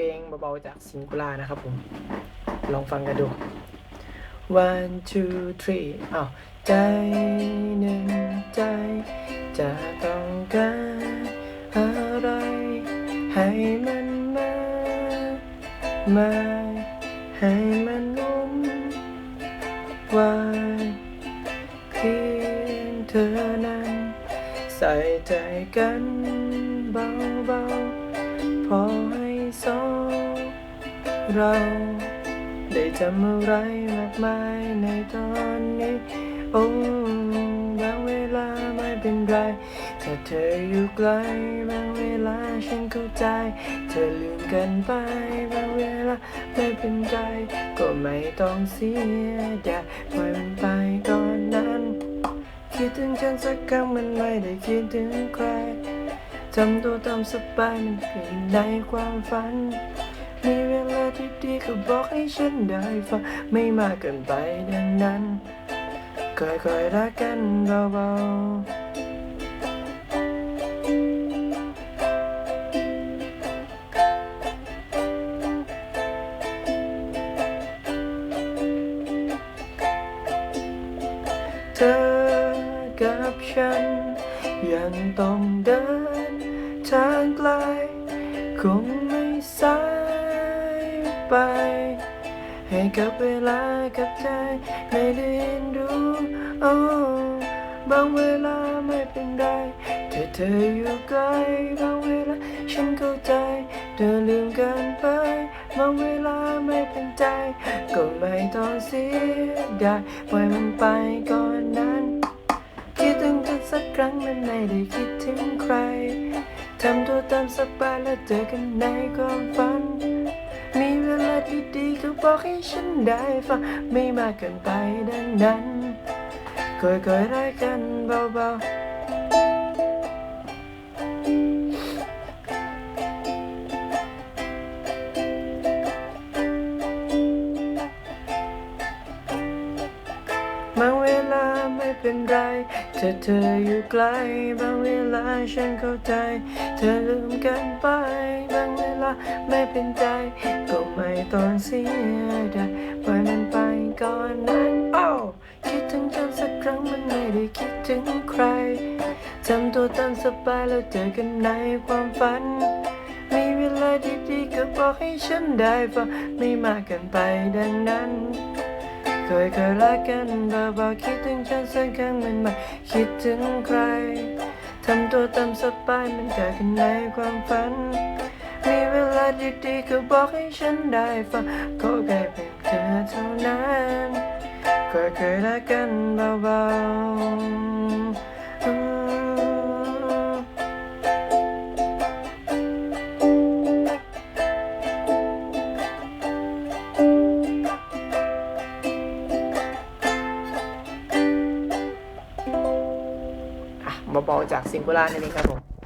เพลงเบาๆจากซิงคูล่านะครับผม ลองฟังกันดู one two three อ้าวใจหนึ่งใจ จะต้องการอะไรให้มันมามาให้มันลุ้นวายเพียงเธอนั้น ใส่ใจกันเบาๆพอใเรา ได้จำอะไรมากมายในตอนนี้ โอ้บางเวลาไม่เป็นไร ถ้าเธออยู่ไกลบางเวลาฉันเข้าใจ เธอลืมกันไปบางเวลาไม่เป็นไรก็ไม่ต้องเสียดายปล่อยมันไปก่อนนั้น คิดถึงฉันสักครั้งมันไม่ได้คิดถึงใครทำตัวตามสบายมันเพียงในความฝัน มีเวลา ที่ดีก็บอกให้ฉันได้ฟังไม่มากเกินไปดังนั้นค่อยๆรักกันเบาๆเธอกับฉัน ยังต้องเดินทางไกลคง ไป ให้กับเวลากับใจไม่ได้เรียนรู้โอ้บางเวลาไม่เป็นไรถ้าเธออยู่ไกลบางเวลาฉันเข้าใจ เธอลืมกันไป บางเวลาไม่เป็นใจ ก็ไม่ต้องเสียดายปล่อยมันไปก่อนนั้นคิดถึงเธอสักครั้งมันไม่ได้คิดถึงใครทำตัวตามสบายแล้วเจอกันในความฝัน มีเวลาดีๆก็บอกให้ฉันได้ฟังไม่มากเกินไปดังนั้นค่อยๆรักกันเบาๆบางเวลาไม่เป็นไรถ้าเธออยู่ไกล บางเวลาฉันเข้าใจ เธอลืมกันไป บางเวลาไม่เป็นใจ ต้องเสียดายปล่อยมันไปก่อนนั้นโอ้คิดถึงฉันสักครั้งมันไม่ได้คิดถึงใครทำตัวตามสบายแล้วเจอกันในความฝัน มีเวลาดีๆก็บอกให้ฉันได้ฟังไม่มากเกินไปดังนั้นเคยเคยรักกันเบาๆคิดถึงฉันสักครั้งมันไม่คิดถึงใครทำตัวตามสบายมันเกิดกันในความฝัน มีเวลาดีๆก็บอกให้ฉันได้ฟังก็แค่เพียงเธอเท่านั้นเคยเคยรักกันเบาๆมอะเบาๆจากซิงคูล่านั่นเองครับผม